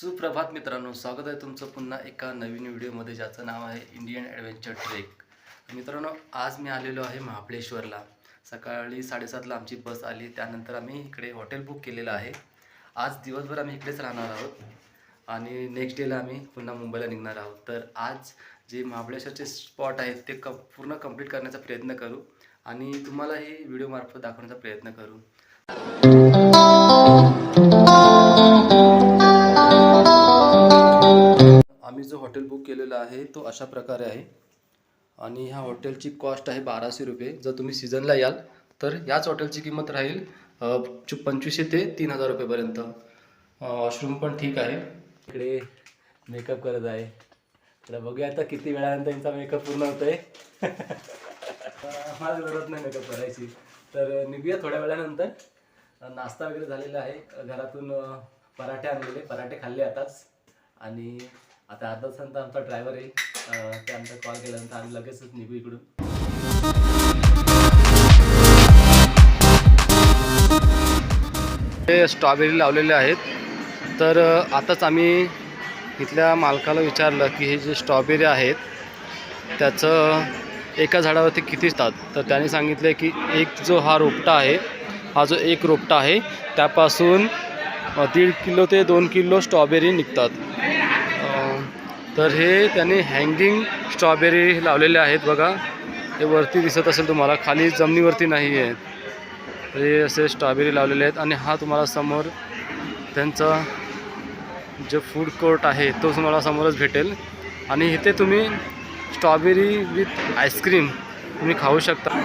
सुप्रभात मित्रांनो स्वागत आहे तुमचं पुन्हा एका नवीन व्हिडिओमध्ये ज्याचं नाव आहे इंडियन ॲडव्हेंचर ट्रेक मित्रांनो आज मी आलेलो आहे महाबळेश्वरला. सकाळी साडेसातला आमची बस आली त्यानंतर आम्ही इकडे हॉटेल बुक केलेलं आहे. आज दिवसभर आम्ही इकडेच राहणार आहोत आणि नेक्स्ट डेला आम्ही पुन्हा मुंबईला निघणार आहोत. तर आज जे महाबळेश्वरचे स्पॉट आहेत ते क पूर्ण कंप्लीट करण्याचा प्रयत्न करू आणि तुम्हालाही व्हिडिओमार्फत दाखवण्याचा प्रयत्न करू. आम्ही जो हॉटेल बुक केलेला आहे तो अशा प्रकारे आहे. आणि ह्या हॉटेलची कॉस्ट आहे बाराशे रुपये. जर तुम्ही सीझनला याल तर याच हॉटेलची किंमत राहील चु पंचवीसशे ते तीन हजार रुपयेपर्यंत वॉशरूम पण ठीक आहे. इकडे मेकअप करत आहे. तर बघूया आता किती वेळानंतर यांचा मेकअप पूर्ण होतो आहे मला गरज नाही मेकअप करायची. तर निघूया थोड्या वेळानंतर. नाश्ता वगैरे झालेला आहे. घरातून पराठे आणलेले. पराठे खाल्ले आताच. आणि आता अर्धा तासानंतर आमचा ड्रायव्हर आहे. ते आमचा कॉल केल्यानंतर आम्ही लगेचच निघू इकडून. स्ट्रॉबेरी लावलेले आहेत. तर आताच आम्ही इथल्या मालकाला विचारलं की हे जे स्ट्रॉबेरी आहेत त्याचं एका झाडावरती किती असतात? तर त्याने सांगितले की एक जो हा रोपटा आहे हा जो एक रोपटा आहे त्यापासून दीड किलो ते दोन किलो स्ट्रॉबेरी निघतात. तर हे त्याने हँगिंग स्ट्रॉबेरी लावलेले आहेत बघा. हे वरती दिसत असेल तुम्हाला खाली जमिनीवरती नाही आहेत. हे असे स्ट्रॉबेरी लावलेले आहेत आणि हा तुम्हाला समोर त्यांचा जे फूड कोर्ट आहे तो तुम्हाला समोरच भेटेल. आणि इथे तुम्ही स्ट्रॉबेरी विथ आईस्क्रीम तुम्ही खाऊ शकता.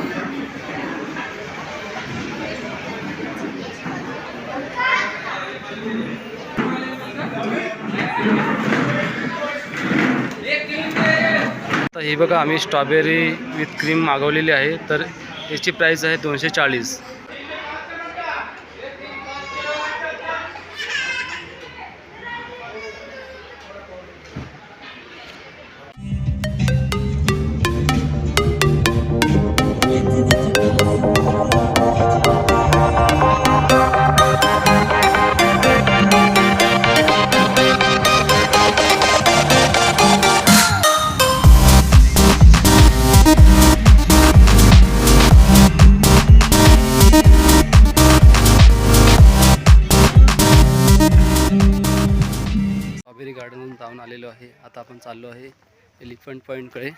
ही बघा आम्ही स्ट्रॉबेरी विथ क्रीम मागवलेली आहे. तर याची प्राईस आहे दोनशे चाळीस. स्ट्रॉबेरी गार्डन जाऊन आलेलो आहे. आता आपण चाललो आहे एलिफंट पॉईंटकडे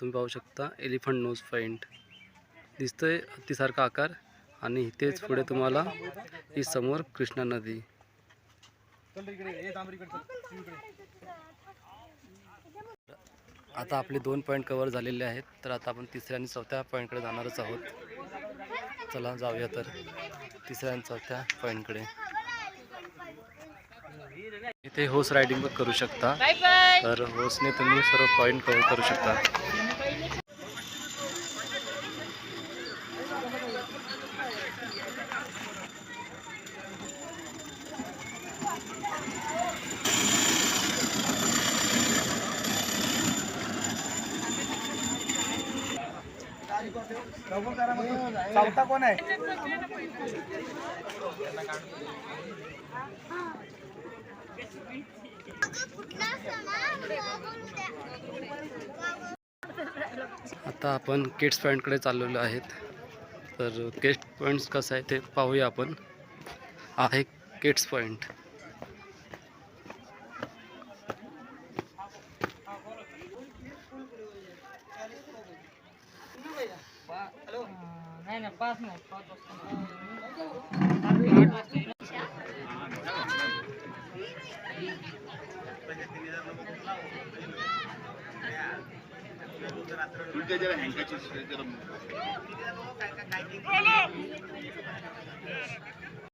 तुम्ही पाहू शकता एलिफंट नोज पॉईंट दिसतोय हत्तीसारखा आकार आणि इथेच पुढे तुम्हाला ही समोर कृष्णा नदी. आता आपले दोन पॉईंट कवर झालेले आहेत तर आता आपण तिसऱ्या आणि चौथ्या पॉईंटकडे जाणारच आहोत. चला जाऊया तर तिसऱ्या आणि चौथ्या पॉईंटकडे इथे होस रायडिंग पण करू शकता. तर होसने तुम्ही सर्व पॉईंट कव्हर करू शकता. चौथा कोण आहे? आता आपण किड्स पॉईंटकडे चाललेलो आहेत. तर किड्स पॉईंट्स कसं आहे ते पाहूया आपण. आहे किड्स पॉईंट नाही नाही पाच नाही पाच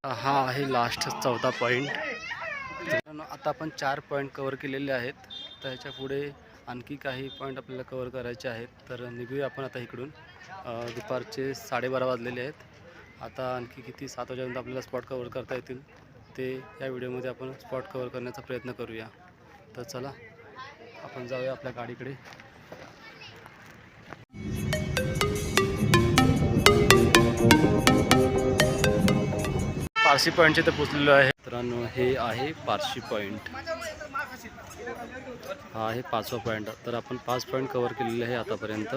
हा आहे लास्ट चौथा पॉईंट आता आपण चार पॉईंट कवर केलेले आहेत. तर ह्याच्या पुढे आणखी काही पॉईंट आपल्याला कवर करायचे आहेत. तर निघूया आपण आता इकडून. दुपारचे साडेबारा वाजलेले आहेत. आता आणखी किती सात वाजेपर्यंत आपल्याला स्पॉट कवर करता येतील ते या व्हिडिओमध्ये आपण स्पॉट कवर करण्याचा प्रयत्न करूया. तर चला आपण जाऊया आपल्या गाडीकडे. पारशी पॉईंटचे तर पोचलेलो आहे. मित्रांनो हे आहे पारशी पॉईंट हा आहे पाचवा पॉईंट तर आपण पाच पॉईंट कवर केलेले आहे आतापर्यंत.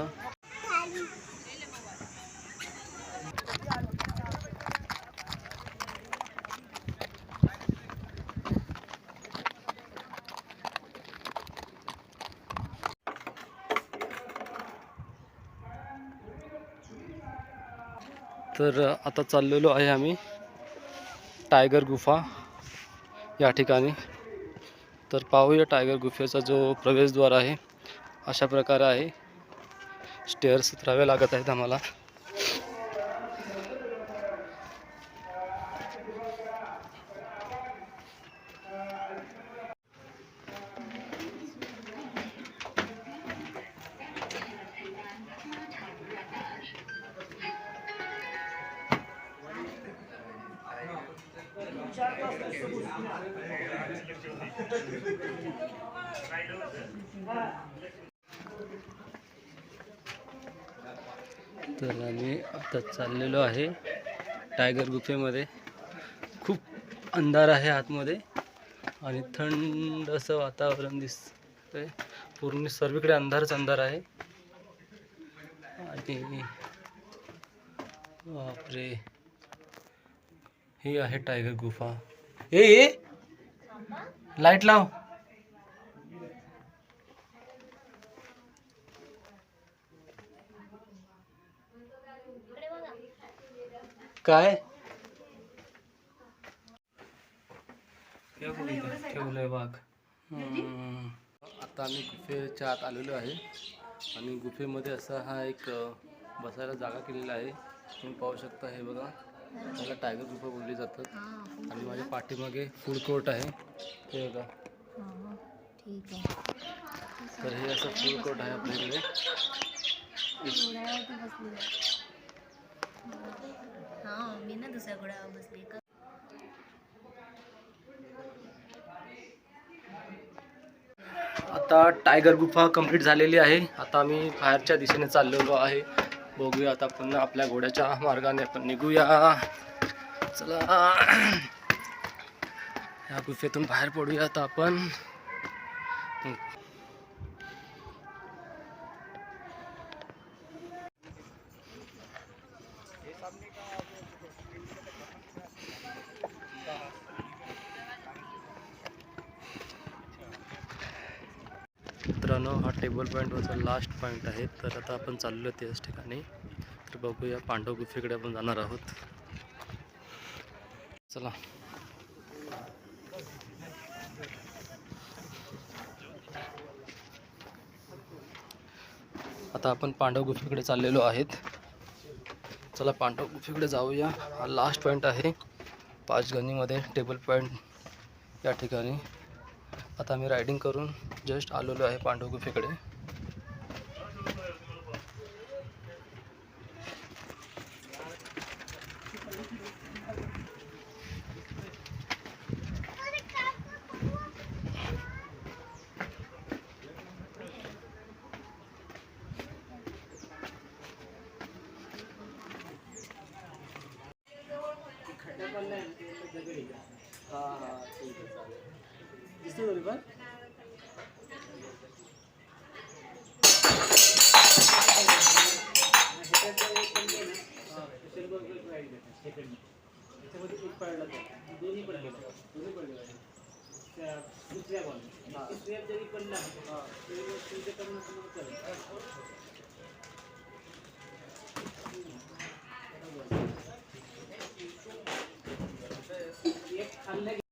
तर आता चाललेलो आहे आम्ही टायगर गुफा या ठिकाणी. तर पाहूया टायगर गुफेचा जो प्रवेशद्वार आहे अशा प्रकारे आहे. स्टेअर्स उतरावे लागत आहेत आम्हाला. तर आम्ही आता चाललेलो आहे टायगर गुफेमध्ये. खूप अंधार आहे आतमध्ये आणि थंड असं वातावरण दिसतंय. पूर्ण सर्वीकडे अंधारच अंधार आहे. आणि बापरे. ही आहे टायगर गुफा. ए लाइट लाव. काय? ठेवलंय हम्म. आता आम्ही गुफेच्या आत आलेलो आहे. आणि गुफेमध्ये असा हा एक बसायला जागा केलेला आहे. तुम्ही पाहू शकता हे बघा. त्याला टायगर गुफा बोलली जातात. आणि माझ्या पाठीमागे फूड कोर्ट आहे. हे बघा. तर हे असं फूड कोर्ट आहे आपल्याकडे. घोड्यावरती बसली हा मी ना दुसऱ्या घोड्यावर बसली का आता टायगर गुफा कंप्लीट झालेली आहे. आता आम्ही बाहेरच्या दिशेने चाललेलो आहे. बघूया आता पुन्हा आपल्या घोड्याच्या मार्गाने आपण निघूया. चला. या गुफेतून बाहेर पडूया आता आपण. मित्रांनो हा टेबल पॉईंटवरचा लास्ट पॉईंट आहे. तर आता आपण चाललो त्याच ठिकाणी. तर बघूया पांडव गुफेकडे आपण जाणार आहोत. चला. आता आपण पांडव गुफेकडे चाललेलो आहेत. चला पांडव गुफेकडे जाऊया. हा लास्ट पॉईंट आहे. पाचगणीमध्ये टेबल पॉईंट या ठिकाणी. आता मी रायडिंग करून जस्ट आलेलो आहे पांडव गुफेकडे.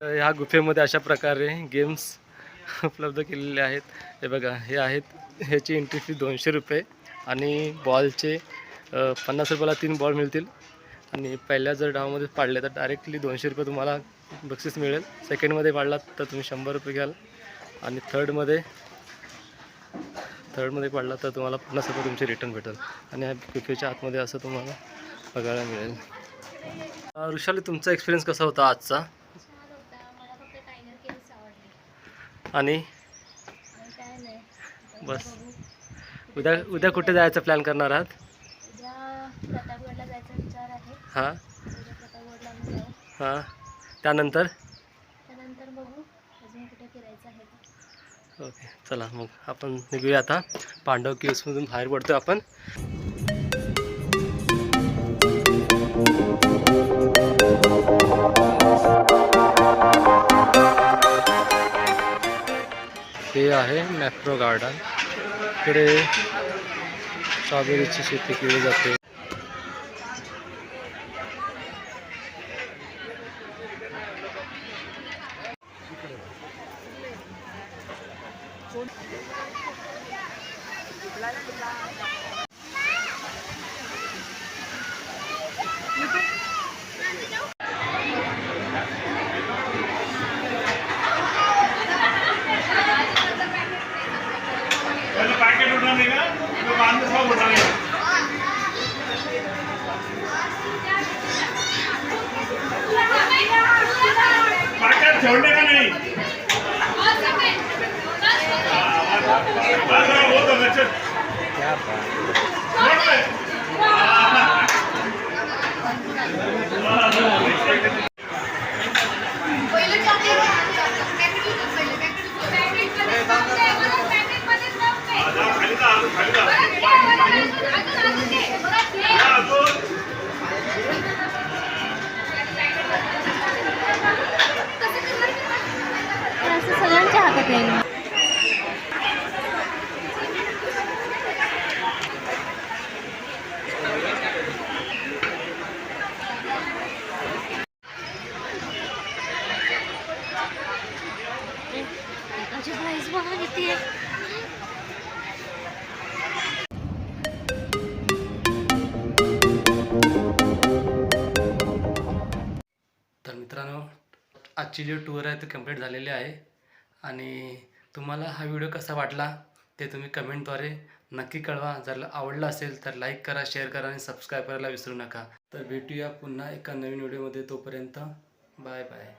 ह्या गुफेमध्ये अशा प्रकारे गेम्स उपलब्ध केलेले आहेत. हे बघा हे आहेत ह्याची एंट्री फी दोनशे रुपये आणि बॉलचे पन्नास रुपयाला तीन बॉल मिळतील. आणि पहिल्या जर डावामध्ये पाडले तर डायरेक्टली दोनशे रुपये तुम्हाला बक्षीस मिळेल. सेकंडमध्ये पाडलात तर तुम्ही शंभर रुपये घ्याल. आणि थर्डमध्ये थर्डमध्ये पाडला तर तुम्हाला पन्नास रुपये तुमचे रिटर्न भेटेल. आणि या गुफेच्या आतमध्ये असं तुम्हाला बघायला मिळेल. ऋषाली तुमचा एक्सपिरियन्स कसा होता आजचा? आणि? बस. उद्या उद्या कुठे जायचा प्लॅन करणार आहात उद्या प्रतापगडला जायचा विचार आहे हां? हां. त्यानंतर? त्यानंतर बघू. अजून कुठे फिरायचं आहे का ओके चला मग आपण निघूया आता. पांडव केव्समधून बाहेर पडतो आपण. हे आहे मॅप्रो गार्डन. इकडे स्ट्रॉबेरीची शेती केली जाते. छोड़ने का नहीं बस हाँ, वो तो बच्चे छोड़ आजची जी टूर आहे ती कंप्लीट झालेली आहे. आणि तुम्हाला हा व्हिडिओ कसा वाटला ते तुम्ही कमेंटद्वारे नक्की कळवा. जर आवडला असेल तर लाईक करा शेअर करा आणि सबस्क्राईब करायला विसरू नका. तर भेटूया पुन्हा एका नवीन व्हिडिओमध्ये तोपर्यंत बाय बाय